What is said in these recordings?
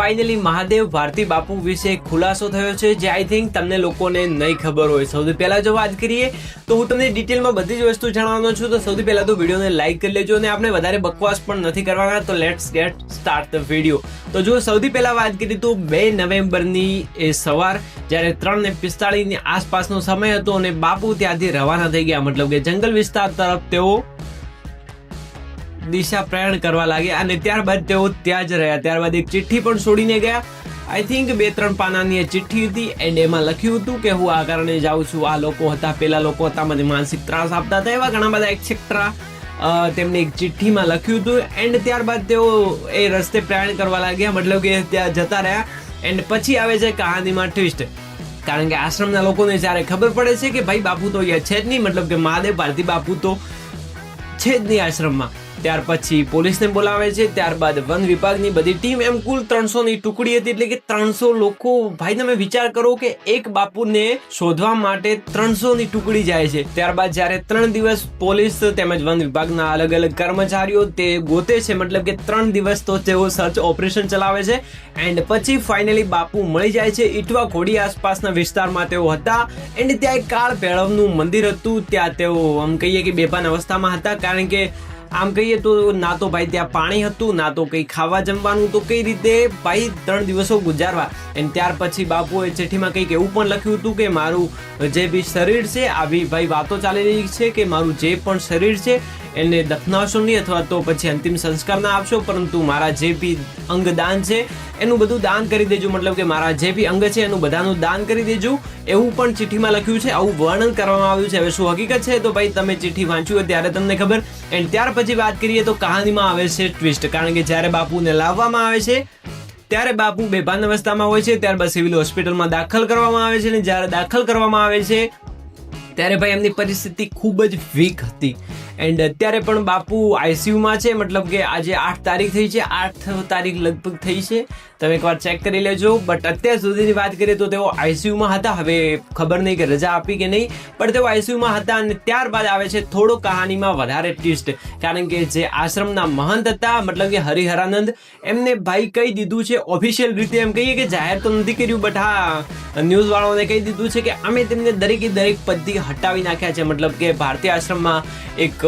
Finally Mahadev Bharati બાપુ વિશે ખુલાસો થયો છે, જે આઈ થિંક તમને લોકોને નહીં ખબર હોય. સૌથી પહેલાં જો વાત કરીએ, તો હું તમને ડિટેલમાં બધી જ વસ્તુ જણાવવાનો છું. તો સૌથી પહેલાં તો વિડીયોને લાઈક કરી લેજો અને આપણે વધારે બકવાસ પણ નથી કરવાના, તો let's get start the video તો જો સૌથી પહેલાં વાત કરી તો બે નવેમ્બરની એ સવાર, જ્યારે ત્રણ ને પિસ્તાળીસની આસપાસનો સમય હતો અને બાપુ ત્યાંથી રવાના થઈ ગયા. મતલબ કે જંગલ વિસ્તાર તરફ તેઓ દિશા પ્રયાણ કરવા લાગ્યા અને ત્યારબાદ તેઓ ત્યાં જ રહ્યા. ત્યારબાદ એક ચિઠ્ઠી પણ છોડીને ગયા. આઈ થિંક બે ત્રણ પાનાની એ ચિઠ્ઠી હતી એન્ડ એમાં લખ્યું હતું કે હું આ કારણે જાઉં છું. આ લોકો હતા, પેલા લોકો હતા, મને માનસિક ત્રાસ આપતા હતા એવા ઘણા બધા એક્સેટ્રા તેમને એક ચિઠ્ઠીમાં લખ્યું હતું. એન્ડ ત્યારબાદ તેઓ એ રસ્તે પ્રયાણ કરવા લાગ્યા, મતલબ કે ત્યાં જતા રહ્યા. એન્ડ પછી આવે છે કહાનીમાં ટ્વિસ્ટ કારણ કે આશ્રમના લોકોને જ્યારે ખબર પડે છે કે ભાઈ બાપુ તો અહીંયા છે જ નહીં, મતલબ કે મહાદેવ ભારતી બાપુ તો છે જ નહીં આશ્રમમાં. ત્યાર પછી પોલીસને બોલાવે છે, ત્યારબાદ વન વિભાગની બધી ટીમ એમ કુલ ત્રણસો ની ટુકડી હતી, એટલે કે ત્રણસો લોકો. ભાઈ, તમે વિચાર કરો કે એક બાપુને શોધવા માટે ત્રણસો ની ટુકડી જાય છે. ત્યારબાદ જ્યારે ત્રણ દિવસ પોલીસ તેમજ વન વિભાગના અલગ અલગ કર્મચારીઓ તે ગોતે છે, મતલબ કે ત્રણ દિવસ તો તેઓ સર્ચ ઓપરેશન ચલાવે છે. એન્ડ પછી ફાઇનલી બાપુ મળી જાય છે ઇટવા ઘોડી આસપાસના વિસ્તારમાં તેઓ હતા. એન્ડ ત્યાં એક કાળ ભૈરવનું મંદિર હતું, ત્યાં તેઓ, આમ કહીએ કે બેભાન અવસ્થામાં હતા, કારણ કે આમ કહીએ તો ના તો ભાઈ ત્યાં પાણી હતું, ના તો કંઈ ખાવા જમવાનું. તો કઈ રીતે? ભાઈ ત્રણ દિવસો ગુજારવા. અને ત્યાર પછી બાપુએ ચિઠ્ઠીમાં કંઈક એવું પણ લખ્યું હતું કે મારું જે બી શરીર છે, આવી ભાઈ વાતો ચાલી રહી છે કે મારું જે પણ શરીર છે, એને દફનાવશો નહીં અથવા તો પછી અંતિમ સંસ્કાર ના આપશો, પરંતુ મારા જે બી અંગ દાન છે, એનું બધું દાન કરી દેજો. મતલબ કે મારા જે બી અંગ છે, એનું બધાનું દાન કરી દેજો. એવું પણ ચિઠ્ઠીમાં લખ્યું છે. આવું વર્ણન કરવામાં આવ્યું છે. હવે શું હકીકત છે? તો ભાઈ તમે ચિઠ્ઠી વાંચ્યું હોય ત્યારે તમને ખબર. એન્ડ ત્યાર પછી વાત કરીએ તો કહાનીમાં આવે છે ટ્વિસ્ટ કારણ કે જ્યારે બાપુને લાવવામાં આવે છે, ત્યારે બાપુ બેભાન અવસ્થામાં હોય છે, ત્યારબાદ સિવિલ હોસ્પિટલમાં દાખલ કરવામાં આવે છે અને જ્યારે દાખલ કરવામાં આવે છે, ત્યારે ભાઈ એમની પરિસ્થિતિ ખૂબ જ વીક હતી. એન્ડ અત્યારે પણ બાપુ આઈસીયુમાં છે, મતલબ કે આજે આઠ તારીખ થઈ છે, આઠ તારીખ લગભગ થઈ છે. તમે એકવાર ચેક કરી લેજો. બટ અત્યાર સુધીની વાત કરીએ તો તેઓ આઈસીયુમાં હતા. હવે ખબર નહીં કે રજા આપી કે નહીં. પણ તેઓ આઈસીયુમાં હતા અને ત્યારબાદ આવે છે થોડો કહાનીમાં વધારે ટ્વિસ્ટ કારણ કે જે આશ્રમના મહંત હતા, મતલબ કે હરિહરાનંદ, એમને ભાઈ કહી દીધું છે ઓફિશિયલ રીતે. એમ કહીએ કે જાહેર તો નથી કર્યું બટ હા, ન્યૂઝવાળાઓને કહી દીધું છે કે અમે તેમને દરેકે દરેક પદથી હટાવી નાખ્યા છે. મતલબ કે ભારતીય આશ્રમમાં એક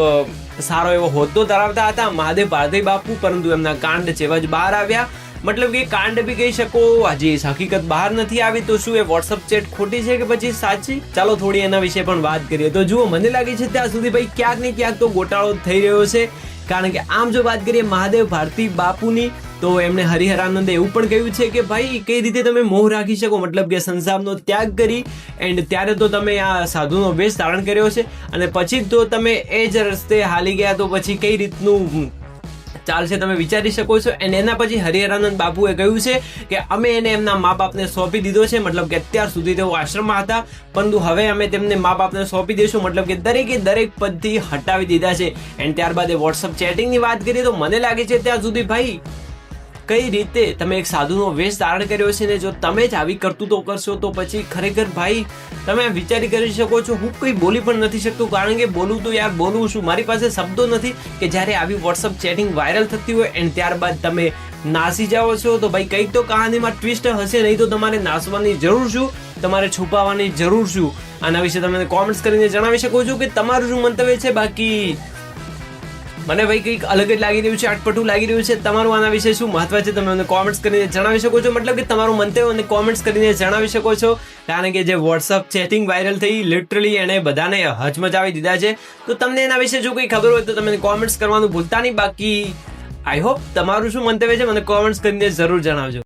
સારો એવો હોદ્દો ધરાવતા હતા. મહાદેવ ભારતી બાપુ, પરંતુ એમના કાંડ જેવા જ બહાર આવ્યા. મતલબ કે કાંડ બી કહી શકો હજી હકીકત બહાર નથી આવી, તો શું એ વોટ્સઅપ ચેટ ખોટી છે કે પછી સાચી? ચાલો થોડી એના વિશે પણ વાત કરીએ. તો જુઓ, મને લાગે છે ત્યાં સુધી ભાઈ ક્યાંક ને ક્યાંક તો ગોટાળો થઈ રહ્યો છે. કારણ કે આમ જો વાત કરીએ મહાદેવ ભારતી બાપુની, તો એમણે હરિહરાનંદે એવું પણ કહ્યું છે કે ભાઈ, કઈ રીતે તમે મોહ રાખી શકો? મતલબ કે સંસારનો ત્યાગ કરી એન્ડ ત્યારે તો તમે આ સાધુનો વેશ ધારણ કર્યો છે. અને પછી તો તમે એ જ રસ્તે હાલી ગયા, તો પછી કઈ રીતનું ચાલશે તમે વિચારી શકો છો. અને એના પછી હરિહરાનંદ બાપુએ કહ્યું છે કે અમે એને એમના મા બાપને સોંપી દીધો છે. મતલબ કે અત્યાર સુધી તેઓ આશ્રમમાં હતા. પરંતુ હવે અમે તેમને મા બાપને સોંપી દઈશું. મતલબ કે દરેકે દરેક પદથી હટાવી દીધા છે. એન્ડ ત્યારબાદ એ વોટ્સઅપ ચેટિંગની વાત કરીએ તો મને લાગે છે ત્યાં સુધી ભાઈ કઈ રીતે તમે એક સાધુનો વેશ ધારણ કર્યો છે ને જો તમે જ આવી કરતૂતો કરશો તો પછી ખરેખર ભાઈ તમે વિચારી કરી શકો છો. હું કંઈ બોલી પણ નથી શકતો, કારણ કે બોલું તો યાર બોલું છું. મારી પાસે શબ્દો નથી કે જ્યારે આવી વોટ્સઅપ ચેટિંગ વાયરલ થતી હોય એન્ડ ત્યારબાદ તમે નાસી જાઓ છો, તો ભાઈ કંઈક તો કહાનીમાં ટ્વિસ્ટ હશે, નહીં તો તમારે નાસવાની જરૂર શું? તમારે છુપાવવાની જરૂર શું? આના વિશે તમે કોમેન્ટ્સ કરીને જણાવી શકો છો કે તમારું શું મંતવ્ય છે? બાકી મને ભાઈ કંઈક અલગ જ લાગી રહ્યું છે અટપટું લાગી રહ્યું છે. તમારું આના વિશે શું મહત્વ છે? તમે મને કોમેન્ટ્સ કરીને જણાવી શકો છો. મતલબ કે તમારું મંતવ્ય અને કોમેન્ટ્સ કરીને જણાવી શકો છો. કારણ કે જે વોટ્સઅપ ચેટિંગ વાયરલ થઈ લિટરલી એણે બધાને હચમચાવી દીધા છે. તો તમને એના વિશે જો કંઈ ખબર હોય તો તમે કોમેન્ટ્સ કરવાનું ભૂલતા નહીં. બાકી આઈ હોપ તમારું શું મંતવ્ય છે? મને કોમેન્ટ્સ કરીને જરૂર જણાવજો.